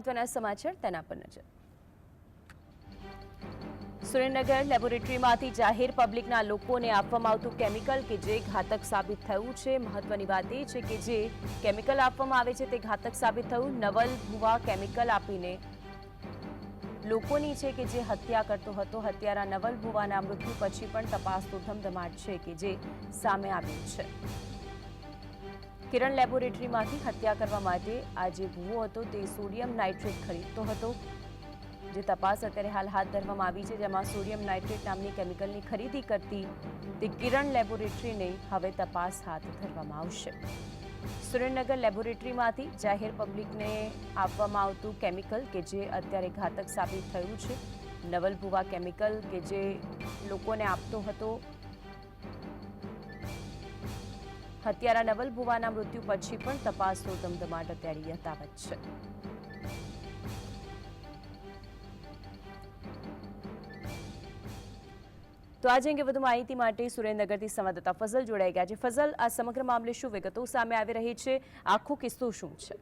મહત્વના સમાચાર તેના પર નજર. સુરેન્દ્રનગર લેબોરેટરીમાંથી જાહેર પબ્લિકના લોકોને આપવામાં આવતું કેમિકલ કે જે ઘાતક સાબિત થયું છે, મહત્વની વાત એ છે કે જે કેમિકલ આપવામાં આવે છે તે ઘાતક સાબિત થયું. નવલ ભુવા કેમિકલ આપીને લોકોની છે કે જે હત્યા કરતો હતો. હત્યારા નવલ ભુવાના મૃત્યુ પછી પણ તપાસનો ધમધમાટ છે કે જે સામે આવ્યું છે. કિરણ લેબોરેટરીમાંથી હત્યા કરવા માટે આ જે ભૂવો હતો, તે સોડિયમ નાઇટ્રેટ ખરીદતો હતો. જે તપાસ અત્યારે હાલ હાથ ધરવામાં આવી છે, જેમાં સોડિયમ નાઇટ્રેટ નામની કેમિકલની ખરીદી કરતી તે કિરણ લેબોરેટરીને હવે તપાસ હાથ ધરવામાં આવશે. સુરેન્દ્રનગર લેબોરેટરીમાંથી જાહેર પબ્લિકને આપવામાં આવતું કેમિકલ કે જે અત્યારે ઘાતક સાબિત થયું છે. નવલ ભુવા કેમિકલ કે જે લોકોને આપતો હતો હત્યારા નવલ ભુવાના મૃત્યુ પછી પણ તપાસનો ધમધમાટ અત્યારે યથાવત છે. તો આજે અંગે વધુ માહિતી માટે સુરેન્દ્રનગરથી સંવાદદાતા ફઝલ જોડાઈ ગયા છે. ફઝલ, આ સમગ્ર મામલે શું વિગતો સામે આવી રહી છે? આખો કિસ્સો શું છે?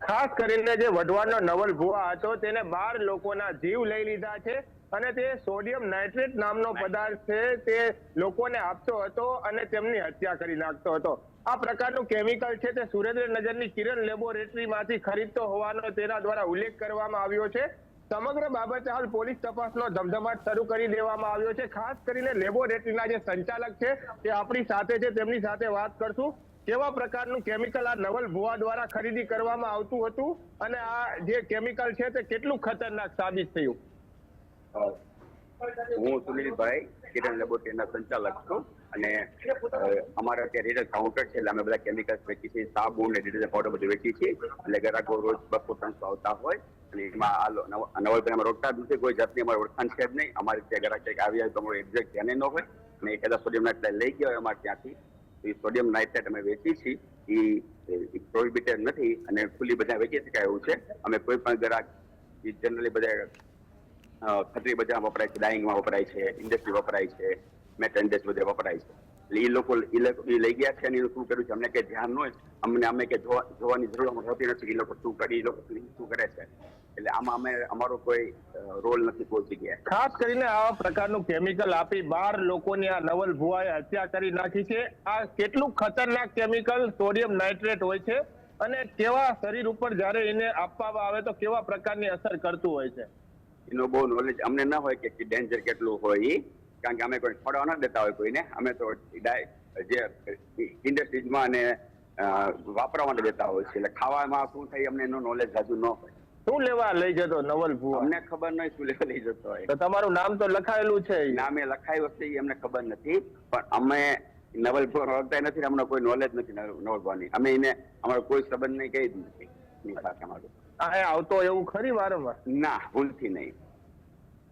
ખાસ કરીને જે વઢવાણનો નવલ ભુવા હતો, તેને બાર લોકોના જીવ લઈ લીધા છે. અને તે સોડિયમ નાઇટ્રેટ નામનો પદાર્થ છે તે લોકોને આપતો હતો અને તેમની હત્યા કરી નાખતો હતો. આ પ્રકારનું કેમિકલ છે તે સુરેન્દ્રનગરની કિરણ લેબોરેટરીમાંથી ખરીદતો હોવાનો તેના દ્વારા ઉલ્લેખ કરવામાં આવ્યો છે. સમગ્ર બાબતે હાલ પોલીસ તપાસનો ધમધમાટ શરૂ કરી દેવામાં આવ્યો છે. ખાસ કરીને લેબોરેટરીના જે સંચાલક છે તે આપણી સાથે છે તેમની સાથે વાત કરશું. કેવા પ્રકારનું કેમિકલ આ નવલ ભુવા દ્વારા ખરીદી કરવામાં આવતું હતું અને આ જે કેમિકલ છે તે કેટલું ખતરનાક સાબિત થયું? હું સુનિલભાઈ, કિરણ લેબોરેટરીના સંચાલક છું. અને અમારા ત્યાં રિટેલ કાઉન્ટર છે, એટલે અમે બધા કેમિકલ્સ વેચીએ છીએ સાબુ ને ડિટર્જન્ટ પાવડર બધું વેચીએ છીએ. એટલે ગ્રાહકો રોજ બસો ત્રણસો આવતા હોય. અને એમાં આ નવલભાઈ અમારે રોકતા જ નથી, કોઈ જાતની અમારે ઓળખાણ છે જ નહીં. અમારે ત્યાં ગ્રાહક ક્યાંક આવી જાય તો અમારું એક્ઝેક્ટ ધ્યાને ન હોય. અને એ કદાચ સોડિયમ નાઇટ્રેટ લઈ ગયા હોય અમારે ત્યાંથી. તો એ સોડિયમ નાઇટ્રેટ અમે વેચીએ છીએ. એ પ્રોહિબિટેડ નથી. અને ખુલ્લી બધા વેચી શકાય એવું છે. અમે કોઈ પણ ગ્રાહક જનરલી બધા ખત્રી બજારમાં વપરાય છે, ડાઇંગમાં વપરાય છે, ઇન્ડસ્ટ્રી વપરાય છે, મેટ ઇન્ડસ્ટ્રી બધે વપરાય છે. એટલે એ લોકો એ લઈ ગયા છે અને શું કર્યું છે? અમને કઈ ધ્યાન ન હોય, અમને અમે કે જોવા, જોવાની જરૂર હોતી નથી. એ લોકો શું કરે એ લોકો શું કરે છે? એટલે આમાં અમે, અમારો કોઈ રોલ નથી પહોંચી ગયા. ખાસ કરીને આવા પ્રકારનું કેમિકલ આપી બાર લોકોની આ નવલ ભુવાએ હત્યા કરી નાખી છે. આ કેટલું ખતરનાક કેમિકલ, સોડિયમ નાઇટ્રેટ હોય છે અને કેવા શરીર ઉપર જ્યારે એને આપવામાં આવે તો કેવા પ્રકારની અસર કરતું હોય છે? એનો બહુ નોલેજ અમને ના હોય કે ડેન્જર કેટલું હોય એ કારણ કે અમે કોઈ ખોડા ના દેતા હોય કોઈને. અમે તો જે ઇન્ડસ્ટ્રીઝમાં અને વાપરવા માટે દેતા હોય છે. એટલે ખાવામાં શું થાય અમને એનો નોલેજ હજુ ન હોય. શું લેવા લઈ જતો નવલ ભૂ અમને ખબર નહીં શું લેવા લઈ જતો હોય. તો તમારું નામ તો લખાયેલું છે. નામે લખાયું હશે એ અમને ખબર નથી. પણ અમે નવલભુવા ઓળખતા નથી અમને કોઈ નોલેજ નથી નવલ- ભૂની અમે એને અમારો કોઈ સંબંધ નહીં કહી જ નથી. એની સાથે અમારું. આવતો એવું ખરી વારંવાર? ના ભૂલથી નહીં.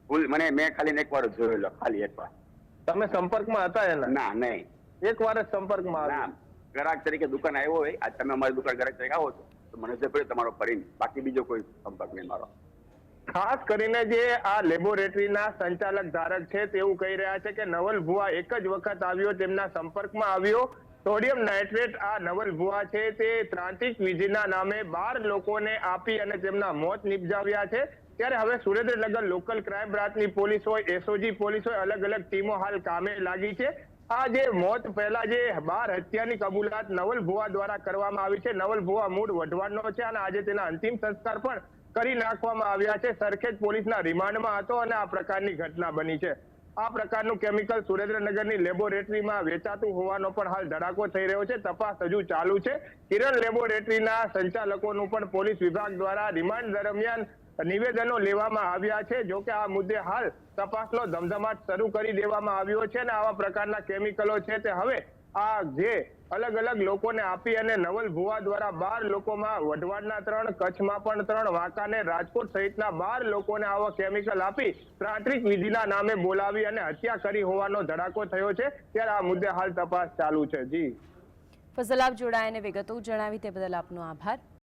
ભૂલ મને મેં ખાલી એક વાર જોયેલો ખાલી એક વાર તમે સંપર્કમાં હતા એના? ના નહીં. એક વાર જ સંપર્કમાં ના ગ્રાહક તરીકે દુકાન આવ્યો હોય આજ તમે અમારી દુકાન ગ્રાહક તરીકે આવો છો તો મને જે પડે તમારો પરિણ બાકી બીજો કોઈ સંપર્ક નહીં મારો. ખાસ કરીને જે આ લેબોરેટરીના સંચાલક ધારક છે તેવું કહી રહ્યા છે કે નવલ ભુવા એક જ વખત આવ્યો તેમના સંપર્કમાં આવ્યો સોડિયમ નાઇટ્રેટ આ નવલ ભુવા છે. તે ત્રાંતિક વિધિના નામે બાર લોકોને આપી અને તેમના મોત નિપજાવ્યા છે. ત્યારે હવે સુરેન્દ્રનગર લોકલ ક્રાઇમ બ્રાન્ચની પોલીસ હોય, એસઓજી પોલીસ હોય અલગ અલગ ટીમો હાલ કામે લાગી છે. આ જે મોત પહેલા જે બાર હત્યાની કબૂલાત નવલ ભુવા દ્વારા કરવામાં આવી છે. નવલ ભુવા મૂળ વઢવાણનો છે અને આજે તેના અંતિમ સંસ્કાર પણ કરી નાખવામાં આવ્યા છે. સરખેજ પોલીસના રિમાન્ડમાં હતો અને આ પ્રકારની ઘટના બની છે. આ પ્રકારનું કેમિકલ સુરેન્દ્રનગરની લેબોરેટરીમાં વેચાતું હોવાનો પણ હાલ ધડાકો થઈ રહ્યો છે. તપાસ હજુ ચાલુ છે. કિરણ લેબોરેટરીના સંચાલકોનું પણ પોલીસ વિભાગ દ્વારા રિમાન્ડ દરમિયાન નિવેદનો લેવામાં આવ્યા છે. જો કે આ મુદ્દે હાલ તપાસનો ધમધમાટ શરૂ કરી દેવામાં આવ્યો છે અને આવા પ્રકારના કેમિકલો છે તે હવે આ જે અલગ અલગ લોકોને આપી અને નવલ ભુવા દ્વારા બાર લોકોમાં વઢવાડના ત્રણ, કચ્છમાં પણ ત્રણ, વાંકાને, રાજકોટ સહિતના બાર લોકોને આવા કેમિકલ આપી ત્રાંત્રિક વિધિના નામે બોલાવી અને હત્યા કરી હોવાનો ધડાકો થયો છે. ત્યારે આ મુદ્દે હાલ તપાસ ચાલુ છે. જી. ફસલ આપ જોડાયાને વિગતો જણાવી તે બદલ આપનો આભાર.